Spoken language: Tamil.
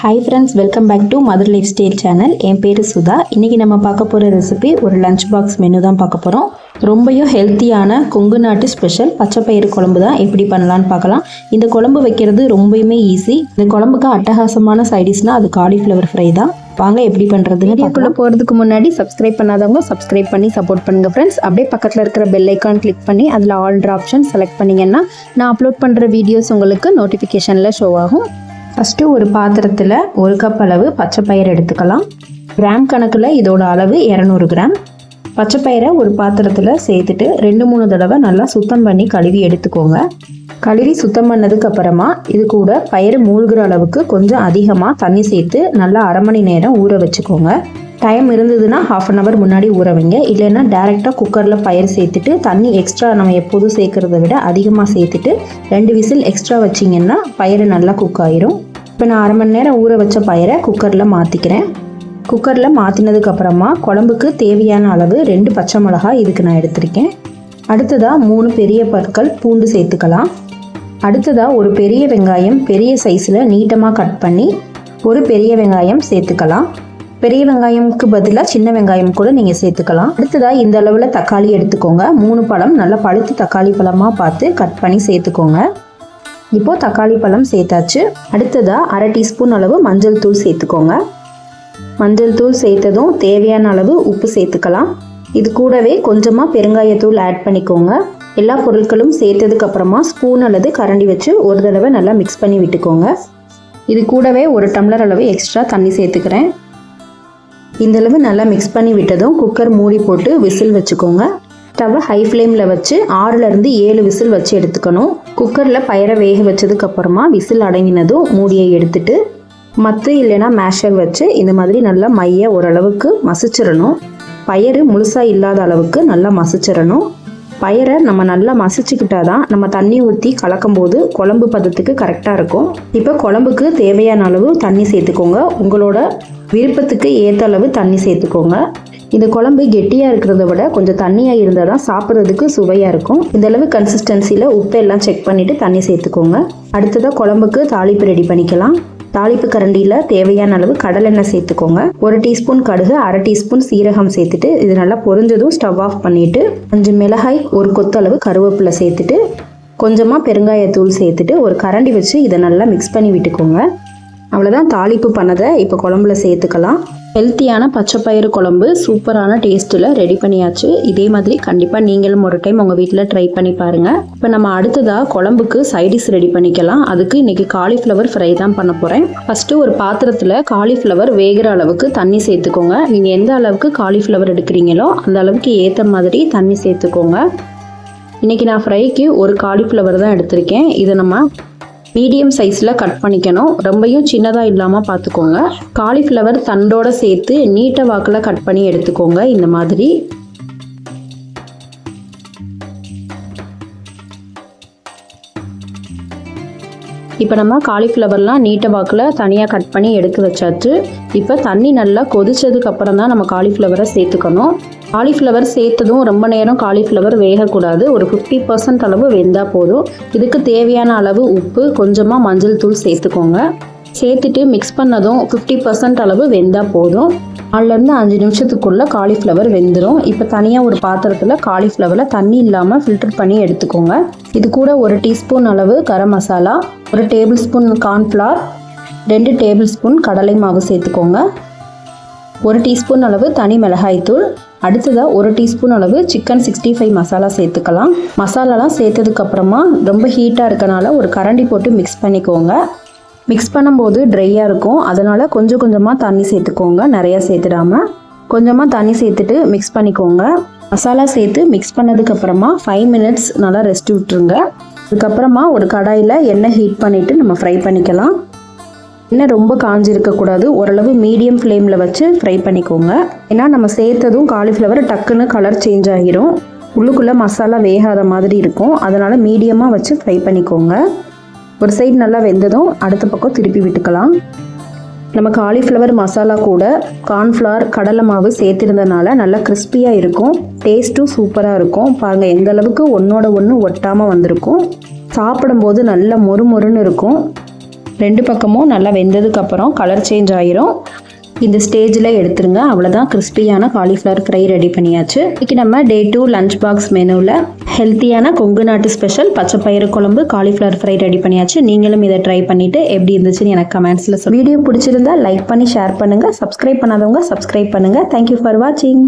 Hi friends welcome back to mother lifestyle channel என் பேர் சுதா. இன்றைக்கி நம்ம பார்க்க போகிற ரெசிபி ஒரு லஞ்ச் பாக்ஸ் மெனு தான் பார்க்க போகிறோம் ரொம்பவும் ஹெல்த்தியான கொங்கு நாட்டு ஸ்பெஷல் பச்சைப்பயிறு குழம்பு தான் எப்படி பண்ணலான்னு பார்க்கலாம். இந்த குழம்பு வைக்கிறது ரொம்பவுமே ஈஸி இந்த குழம்புக்கு அட்டகாசமான சைடிஷ்னால் அது காலிஃப்ளவர் ஃப்ரை தான். வாங்க எப்படி பண்ணுறதுன்னு வீடியோக்குள்ளே போகிறதுக்கு முன்னாடி சப்ஸ்கிரைப் பண்ணாதவங்க சப்ஸ்கிரைப் பண்ணி சப்போர்ட் பண்ணுங்கள் ஃப்ரெண்ட்ஸ் அப்படியே பக்கத்தில் இருக்கிற பெல் ஐக்கான் கிளிக் பண்ணி அதில் ஆல்ட்ரு ஆப்ஷன் செலக்ட் பண்ணிங்கன்னா நான் அப்லோட் பண்ணுற வீடியோஸ் உங்களுக்கு நோட்டிஃபிகேஷனில் ஷோ ஆகும். ஃபஸ்ட்டு ஒரு பாத்திரத்தில் ஒரு கப் அளவு பச்சை பயிர் எடுத்துக்கலாம். கிராம் கணக்கில் இதோட அளவு இரநூறு கிராம் பச்சை பயிரை ஒரு பாத்திரத்தில் சேர்த்துட்டு ரெண்டு மூணு தடவை நல்லா சுத்தம் பண்ணி கழுவி எடுத்துக்கோங்க. கழுவி சுத்தம் பண்ணதுக்கு அப்புறமா இது கூட பயிர் மூழ்கிற அளவுக்கு கொஞ்சம் அதிகமாக தண்ணி சேர்த்து நல்லா அரை மணி நேரம் ஊற வச்சுக்கோங்க. டைம் இருந்ததுன்னா ஹாஃப் அன் ஹவர் முன்னாடி ஊற வைங்க. இல்லைன்னா டேரெக்டாக குக்கரில் பயிர் சேர்த்துட்டு தண்ணி எக்ஸ்ட்ரா நம்ம எப்போதும் சேர்க்குறத விட அதிகமாக சேர்த்துட்டு ரெண்டு விசில் எக்ஸ்ட்ரா வச்சிங்கன்னா பயிர் நல்லா குக் ஆயிரும். இப்போ நான் அரை மணி நேரம் ஊற வச்ச பயிரை குக்கரில் மாற்றிக்கிறேன். குக்கரில் மாற்றினதுக்கப்புறமா குழம்புக்கு தேவையான அளவு ரெண்டு பச்சை மிளகாய் இதுக்கு நான் எடுத்திருக்கேன். அடுத்ததாக மூணு பெரிய பற்கள் பூண்டு சேர்த்துக்கலாம். அடுத்ததாக ஒரு பெரிய வெங்காயம் பெரிய சைஸில் நீட்டமாக கட் பண்ணி ஒரு பெரிய வெங்காயம் சேர்த்துக்கலாம். பெரிய வெங்காயம்க்கு பதிலாக சின்ன வெங்காயம் கூட நீங்கள் சேர்த்துக்கலாம். அடுத்ததாக இந்த அளவில் தக்காளி எடுத்துக்கோங்க. மூணு பழம் நல்லா பழுத்து தக்காளி பழமாக பார்த்து கட் பண்ணி சேர்த்துக்கோங்க. இப்போது தக்காளி பழம் சேர்த்தாச்சு. அடுத்ததாக அரை டீஸ்பூன் அளவு மஞ்சள் தூள் சேர்த்துக்கோங்க. மஞ்சள் தூள் சேர்த்ததும் தேவையான அளவு உப்பு சேர்த்துக்கலாம். இது கூடவே கொஞ்சமாக பெருங்காயத்தூள் ஆட் பண்ணிக்கோங்க. எல்லா பொருட்களும் சேர்த்ததுக்கப்புறமா ஸ்பூன் அல்லது கரண்டி வச்சு ஒரு தடவை நல்லா மிக்ஸ் பண்ணி விட்டுக்கோங்க. இது கூடவே ஒரு டம்ளர் அளவு எக்ஸ்ட்ரா தண்ணி சேர்த்துக்கிறேன். இந்தளவு நல்லா மிக்ஸ் பண்ணி விட்டதும் குக்கர் மூடி போட்டு விசில் வச்சுக்கோங்க. ஸ்டவ்வை ஹை ஃப்ளேமில் வச்சு ஆறுலேருந்து ஏழு விசில் வச்சு எடுத்துக்கணும். குக்கரில் பயிரை வேக வச்சதுக்கப்புறமா விசில் அடங்கினதும் மூடியை எடுத்துட்டு மத்து இல்லைன்னா மேஷர் வச்சு இந்த மாதிரி நல்லா மைய ஓரளவுக்கு மசிச்சிடணும். பயிறு முழுசாக இல்லாத அளவுக்கு நல்லா மசிச்சிடணும். பயிரை நம்ம நல்லா மசிச்சுக்கிட்டா தான் நம்ம தண்ணி ஊற்றி கலக்கும் போது குழம்பு பதத்துக்கு கரெக்டாக இருக்கும். இப்போ குழம்புக்கு தேவையான அளவு தண்ணி சேர்த்துக்கோங்க. உங்களோட விருப்பத்துக்கு ஏற்ற அளவு தண்ணி சேர்த்துக்கோங்க. இந்த குழம்பு கெட்டியாக இருக்கிறத விட கொஞ்சம் தண்ணியாக இருந்தால் தான் சாப்பிட்றதுக்கு சுவையாக இருக்கும். இந்த அளவு கன்சிஸ்டன்சியில் உப்பு எல்லாம் செக் பண்ணிவிட்டு தண்ணி சேர்த்துக்கோங்க. அடுத்ததாக குழம்புக்கு தாளிப்பு ரெடி பண்ணிக்கலாம். தாளிப்பு கரண்டியில் தேவையான அளவு கடலெண்ணெய் சேர்த்துக்கோங்க. ஒரு டீஸ்பூன் கடுகு அரை டீஸ்பூன் சீரகம் சேர்த்துட்டு இது நல்லா பொரிஞ்சதும் ஸ்டவ் ஆஃப் பண்ணிவிட்டு அஞ்சு மிளகாய் ஒரு கொத்தளவு கருவேப்பிலை சேர்த்துட்டு கொஞ்சமாக பெருங்காயத்தூள் சேர்த்துட்டு ஒரு கரண்டி வச்சு இதை நல்லா மிக்ஸ் பண்ணி விட்டுக்கோங்க. அவ்வளோதான் தாளிப்பு பண்ணதை இப்போ குழம்புல சேர்த்துக்கலாம். ஹெல்த்தியான பச்சைப்பயிறு குழம்பு சூப்பரான டேஸ்ட்டில் ரெடி பண்ணியாச்சு. இதே மாதிரி கண்டிப்பாக நீங்களும் ஒரு டைம் உங்கள் வீட்டில் ட்ரை பண்ணி பாருங்கள் இப்போ நம்ம அடுத்ததாக குழம்புக்கு சைடிஷ் ரெடி பண்ணிக்கலாம். அதுக்கு இன்றைக்கி காலிஃப்ளவர் ஃப்ரை தான் பண்ண போகிறேன் ஃபஸ்ட்டு ஒரு பாத்திரத்தில் காலிஃப்ளவர் வேகிற அளவுக்கு தண்ணி சேர்த்துக்கோங்க. நீங்கள் எந்த அளவுக்கு காலிஃப்ளவர் எடுக்கிறீங்களோ அந்த அளவுக்கு ஏற்ற மாதிரி தண்ணி சேர்த்துக்கோங்க. இன்றைக்கி நான் ஃப்ரைக்கு ஒரு காலிஃப்ளவர் தான் எடுத்திருக்கேன். இதை நம்ம மீடியம் சைஸில் கட் பண்ணிக்கணும். ரொம்பையும் சின்னதாக இல்லாமல் பார்த்துக்கோங்க காலிஃப்ளவர் தண்டோட சேர்த்து நீட்ட வாக்கில் கட் பண்ணி எடுத்துக்கோங்க. இந்த மாதிரி இப்போ நம்ம காலிஃப்ளவர்லாம் நீட்ட வாக்கில் தனியாக கட் பண்ணி எடுத்து வச்சாச்சு. இப்போ தண்ணி நல்லா கொதிச்சதுக்கு அப்புறம் தான் நம்ம காலிஃப்ளவரை சேர்த்துக்கணும். காலிஃப்ளவர் சேர்த்ததும் ரொம்ப நேரம் காலிஃப்ளவர் வேகக்கூடாது. ஒரு ஃபிஃப்டி பர்சன்ட் அளவு வெந்தால் போதும். இதுக்கு தேவையான அளவு உப்பு கொஞ்சமாக மஞ்சள் தூள் சேர்த்துக்கோங்க. சேர்த்துட்டு மிக்ஸ் பண்ணதும் ஃபிஃப்டி பர்சன்ட் அளவு வெந்தால் போதும். நாலுலேருந்து அஞ்சு நிமிஷத்துக்குள்ளே காலிஃப்ளவர் வெந்துடும் இப்போ தனியாக ஒரு பாத்திரத்தில் காலிஃப்ளவரை தண்ணி இல்லாமல் ஃபில்டர் பண்ணி எடுத்துக்கோங்க. இது கூட ஒரு டீஸ்பூன் அளவு கரம் மசாலா ஒரு டேபிள் ஸ்பூன் கார்ன்ஃப்ளார் ரெண்டு டேபிள் ஸ்பூன் கடலை மாவு சேர்த்துக்கோங்க. ஒரு டீஸ்பூன் அளவு தனி மிளகாய்த்தூள் அடுத்ததாக ஒரு டீஸ்பூன் அளவு சிக்கன் சிக்ஸ்டி ஃபைவ் மசாலா சேர்த்துக்கலாம். மசாலாலாம் சேர்த்ததுக்கப்புறமா ரொம்ப ஹீட்டாக இருக்கனால ஒரு கரண்டி போட்டு மிக்ஸ் பண்ணிக்கோங்க. மிக்ஸ் பண்ணும்போது ட்ரையாக இருக்கும். அதனால் கொஞ்சம் கொஞ்சமாக தண்ணி சேர்த்துக்கோங்க. நிறையா சேர்த்துடாமல் கொஞ்சமாக தண்ணி சேர்த்துட்டு மிக்ஸ் பண்ணிக்கோங்க. மசாலா சேர்த்து மிக்ஸ் பண்ணதுக்கப்புறமா ஃபைவ் மினிட்ஸ் நல்லா ரெஸ்ட் விட்டுருங்க. அதுக்கப்புறமா ஒரு கடாயில் எண்ணெய் ஹீட் பண்ணிவிட்டு நம்ம ஃப்ரை பண்ணிக்கலாம். எண்ணெய் ரொம்ப காஞ்சிருக்கக்கூடாது ஓரளவு மீடியம் ஃப்ளேமில் வச்சு ஃப்ரை பண்ணிக்கோங்க. ஏன்னா நம்ம சேர்த்ததும் காலிஃப்ளவர் டக்குன்னு கலர் சேஞ்ச் ஆகிரும். உள்ளுக்குள்ளே மசாலா வேகாத மாதிரி இருக்கும். அதனால் மீடியமாக வச்சு ஃப்ரை பண்ணிக்கோங்க. ஒரு சைடு நல்லா வெந்ததும் அடுத்த பக்கம் திருப்பி விட்டுக்கலாம். நம்ம காலிஃப்ளவர் மசாலா கூட கார்ன்ஃப்ளவர் கடலை மாவு சேர்த்துருந்தனால நல்லா கிறிஸ்பியாக இருக்கும். டேஸ்ட்டும் சூப்பராக இருக்கும். பாருங்கள் எந்த அளவுக்கு ஒன்றோட ஒன்று ஒட்டாமல் வந்திருக்கும். சாப்பிடும்போது நல்ல மொறு மொறுன்னு இருக்கும். ரெண்டு பக்கமும் நல்லா வெந்ததுக்கப்புறம் கலர் சேஞ்ச் ஆயிரும். இந்த ஸ்டேஜில் எடுத்துருங்க. அவ்வளோதான் கிறிஸ்பியான காலிஃப்ளவர் ஃப்ரை ரெடி பண்ணியாச்சு. இன்றைக்கி நம்ம டே டூ லஞ்ச் பாக்ஸ் மெனுவில் ஹெல்த்தியான கொங்கு நாட்டு ஸ்பெஷல் பச்சை பயிறு குழம்பு காலிஃப்ளவர் ஃப்ரை ரெடி பண்ணியாச்சு. நீங்களும் இதை ட்ரை பண்ணிவிட்டு எப்படி இருந்துச்சுன்னு எனக்கு கமெண்ட்ஸில் வீடியோ பிடிச்சிருந்தா லைக் பண்ணி ஷேர் பண்ணுங்கள் சப்ஸ்கிரைப் பண்ணாதவங்க சப்ஸ்கிரைப் பண்ணுங்கள் தேங்க்யூ ஃபார் வாட்சிங்